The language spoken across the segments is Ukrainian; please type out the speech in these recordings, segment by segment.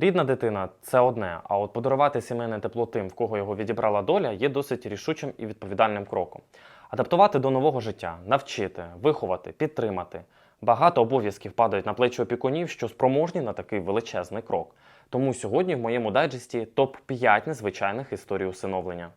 Рідна дитина це одне, а от подарувати сімейне тепло тим, в кого його відібрала доля, є досить рішучим і відповідальним кроком. Адаптувати до нового життя, навчити, виховати, підтримати. Багато обов'язків падають на плечі опікунів, що спроможні на такий величезний крок. Тому сьогодні в моєму дайджесті топ 5 незвичайних історій усиновлення.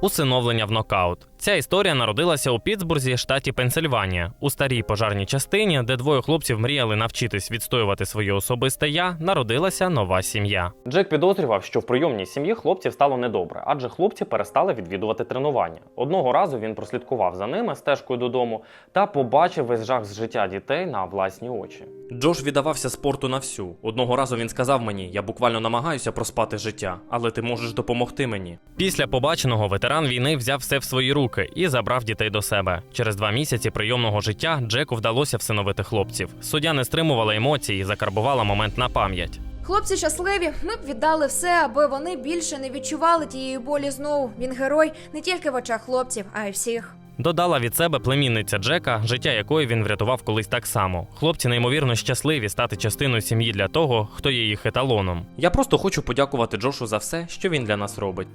Усиновлення в нокаут. Ця історія народилася у Пітсбурзі, штаті Пенсильванія, у старій пожарній частині, де двоє хлопців мріяли навчитись відстоювати своє особисте я. Народилася нова сім'я. Джек підозрював, що в прийомній сім'ї хлопців стало недобре, адже хлопці перестали відвідувати тренування. Одного разу він прослідкував за ними стежкою додому та побачив весь жах з життя дітей на власні очі. Джош віддавався спорту на всю. Одного разу він сказав мені: я буквально намагаюся проспати життя, але ти можеш допомогти мені. Після побаченого ветеран війни взяв все в свої руки і забрав дітей до себе. Через два місяці прийомного життя Джеку вдалося всиновити хлопців. Суддя не стримувала емоцій і закарбувала момент на пам'ять. Хлопці щасливі, ми б віддали все, аби вони більше не відчували тієї болі знову. Він герой не тільки в очах хлопців, а й всіх. Додала від себе племінниця Джека, життя якої він врятував колись так само. Хлопці неймовірно щасливі стати частиною сім'ї для того, хто є їх еталоном. Я просто хочу подякувати Джошу за все, що він для нас робить.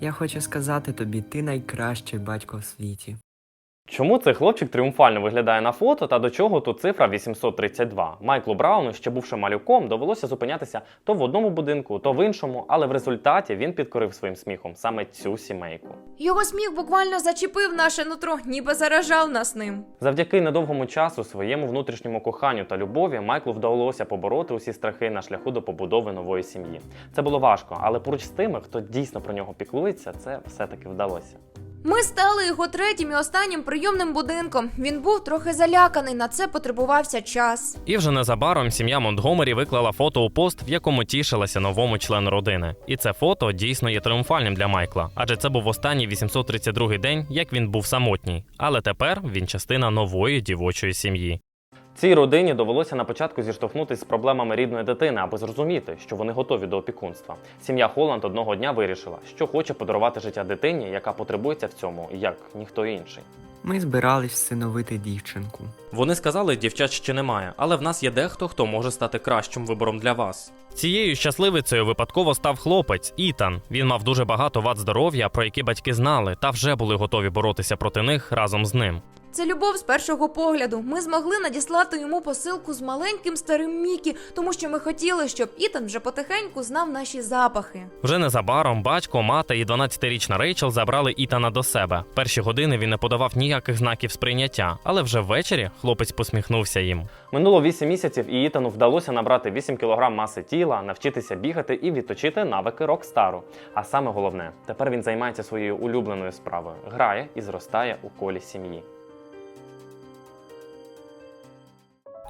Я хочу сказати тобі, ти найкращий батько в світі. Чому цей хлопчик тріумфально виглядає на фото та до чого тут цифра 832? Майклу Брауну, ще бувши малюком, довелося зупинятися то в одному будинку, то в іншому, але в результаті він підкорив своїм сміхом саме цю сімейку. Його сміх буквально зачепив наше нутро, ніби заражав нас ним. Завдяки недовгому часу, своєму внутрішньому коханню та любові, Майклу вдалося побороти усі страхи на шляху до побудови нової сім'ї. Це було важко, але поруч з тими, хто дійсно про нього піклується, це все-таки вдалося. Ми стали його третім і останнім прийомним будинком. Він був трохи заляканий, на це потребувався час. І вже незабаром сім'я Монтгомері виклала фото у пост, в якому тішилася новому члену родини. І це фото дійсно є тріумфальним для Майкла, адже це був останній 832-й день, як він був самотній. Але тепер він частина нової дівочої сім'ї. Цій родині довелося на початку зіштовхнутися з проблемами рідної дитини, аби зрозуміти, що вони готові до опікунства. Сім'я Холланд одного дня вирішила, що хоче подарувати життя дитині, яка потребується в цьому, як ніхто інший. Ми збирались всиновити дівчинку. Вони сказали, дівчат ще немає, але в нас є дехто, хто може стати кращим вибором для вас. Цією щасливицею випадково став хлопець Ітан. Він мав дуже багато вад здоров'я, про які батьки знали, та вже були готові боротися проти них разом з ним. Це любов з першого погляду. Ми змогли надіслати йому посилку з маленьким старим Мікі, тому що ми хотіли, щоб Ітан вже потихеньку знав наші запахи. Вже незабаром батько, мати і 12-річна Рейчел забрали Ітана до себе. Перші години він не подавав ніяких знаків сприйняття, але вже ввечері хлопець посміхнувся їм. Минуло 8 місяців, і Ітану вдалося набрати 8 кг маси тіла, навчитися бігати і відточити навики рокстару. А саме головне, тепер він займається своєю улюбленою справою, грає і зростає у колі сім'ї.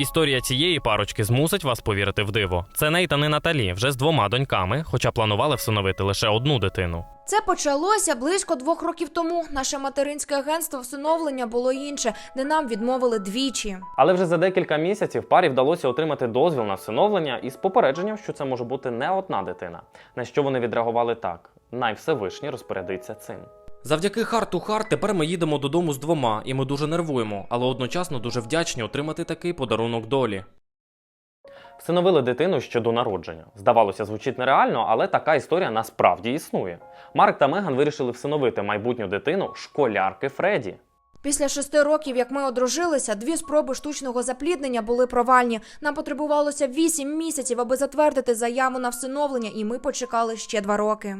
Історія цієї парочки змусить вас повірити в диво. Це Нейтан і Наталі вже з двома доньками, хоча планували всиновити лише одну дитину. Це почалося близько двох років тому. Наше материнське агентство всиновлення було інше, де нам відмовили двічі. Але вже за декілька місяців парі вдалося отримати дозвіл на всиновлення із попередженням, що це може бути не одна дитина. На що вони відреагували так: най Всевишній розпорядиться цим. Завдяки харту Харт тепер ми їдемо додому з двома, і ми дуже нервуємо, але одночасно дуже вдячні отримати такий подарунок долі. Всиновили дитину ще до народження. Здавалося, звучить нереально, але така історія насправді існує. Марк та Меган вирішили всиновити майбутню дитину школярки Фредді. Після шести років, як ми одружилися, дві спроби штучного запліднення були провальні. Нам потребувалося вісім місяців, аби затвердити заяву на всиновлення, і ми почекали ще два роки.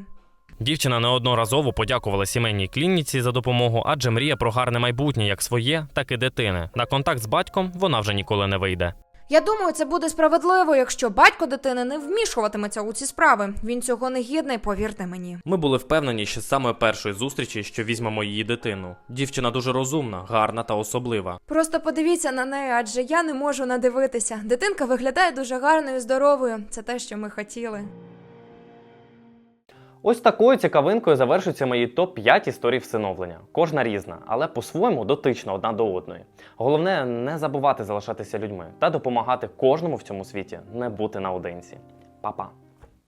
Дівчина неодноразово подякувала сімейній клініці за допомогу, адже мріє про гарне майбутнє як своє, так і дитини. На контакт з батьком вона вже ніколи не вийде. Я думаю, це буде справедливо, якщо батько дитини не вмішуватиметься у ці справи. Він цього не гідний, повірте мені. Ми були впевнені ще з самої першої зустрічі, що візьмемо її дитину. Дівчина дуже розумна, гарна та особлива. Просто подивіться на неї, адже я не можу надивитися. Дитинка виглядає дуже гарною і здоровою. Це те, що ми хотіли. Ось такою цікавинкою завершуються мої топ-5 історій всиновлення. Кожна різна, але по-своєму дотична одна до одної. Головне не забувати залишатися людьми та допомагати кожному в цьому світі не бути наодинці. Па-па!